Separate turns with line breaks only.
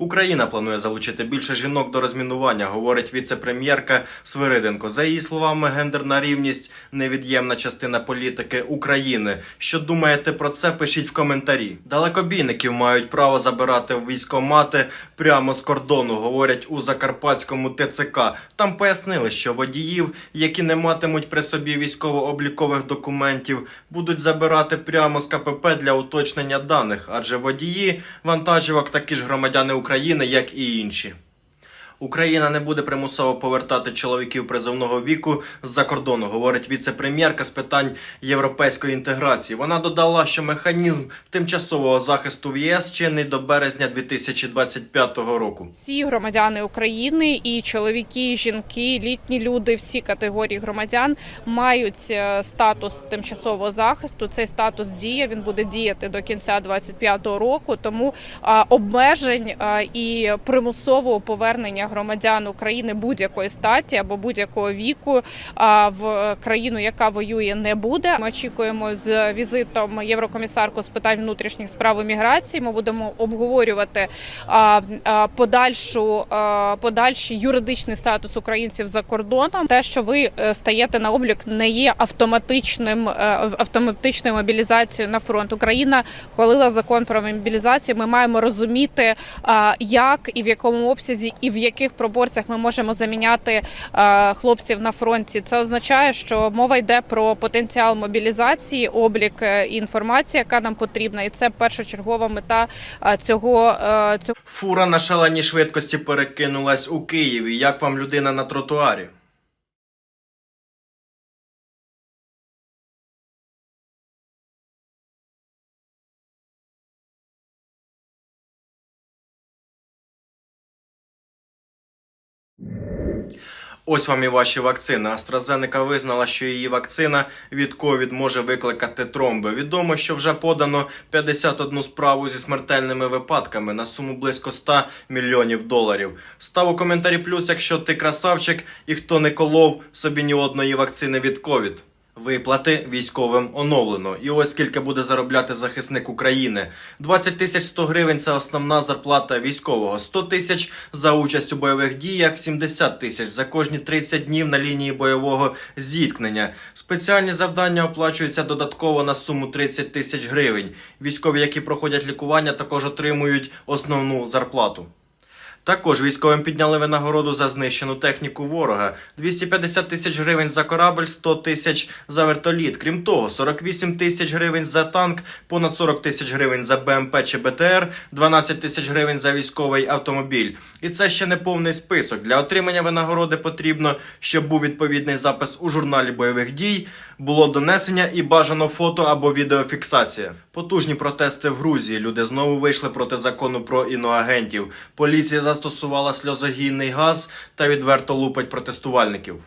Україна планує залучити більше жінок до розмінування, говорить віце-прем'єрка Свириденко. За її словами, гендерна рівність невід'ємна частина політики України. Що думаєте про це? Пишіть в коментарі. Далекобійників мають право забирати військомати прямо з кордону, говорять у Закарпатському ТЦК. Там пояснили, що водіїв, які не матимуть при собі військово-облікових документів, будуть забирати прямо з КПП для уточнення даних, адже водії вантажівок такі ж громадяни України, як і інші. Україна не буде примусово повертати чоловіків призовного віку з-за кордону, говорить віце-прем'єрка з питань європейської інтеграції. Вона додала, що механізм тимчасового захисту в ЄС чинний до березня 2025 року.
Всі громадяни України, і чоловіки, і жінки, літні люди, всі категорії громадян мають е, статус тимчасового захисту. Цей статус діє. Він буде діяти до кінця 2025 року. Тому обмежень і примусового повернення громадян України будь-якої статі або будь-якого віку в країну, яка воює, не буде. Ми очікуємо з візитом єврокомісарку з питань внутрішніх справ і міграції. Ми будемо обговорювати подальшу подальший юридичний статус українців за кордоном. Те, що ви е, стаєте на облік, не є автоматичним е, автоматичною мобілізацією на фронт. Україна хвалила закон про мобілізацію. Ми маємо розуміти, як і в якому обсязі, і в яких проборцях ми можемо заміняти е, хлопців на фронті. Це означає, що мова йде про потенціал мобілізації, облік е, і інформація, яка нам потрібна, і це першочергова мета е, цього цього.
Фура на шаленій швидкості перекинулась у Києві. Як вам людина на тротуарі? Ось вам і ваші вакцини. AstraZeneca визнала, що її вакцина від COVID може викликати тромби. Відомо, що вже подано 51 справу зі смертельними випадками на суму близько 100 мільйонів доларів. Став у коментарі плюс, якщо ти красавчик і хто не колов собі ні одної вакцини від COVID. Виплати військовим оновлено. І ось скільки буде заробляти захисник України. 20 тисяч 100 гривень це основна зарплата військового. 100 тисяч за участь у бойових діях, 70 тисяч за кожні 30 днів на лінії бойового зіткнення. Спеціальні завдання оплачуються додатково на суму 30 тисяч гривень. Військові, які проходять лікування, також отримують основну зарплату. Також військовим підняли винагороду за знищену техніку ворога. 250 тисяч гривень за корабль, 100 тисяч за вертоліт. Крім того, 48 тисяч гривень за танк, понад 40 тисяч гривень за БМП чи БТР, 12 тисяч гривень за військовий автомобіль. І це ще не повний список. Для отримання винагороди потрібно, щоб був відповідний запис у журналі бойових дій, було донесення і бажано фото або відеофіксація. Потужні протести в Грузії. Люди знову вийшли проти закону про іноагентів. Поліція застосувала сльозогінний газ та відверто лупить протестувальників.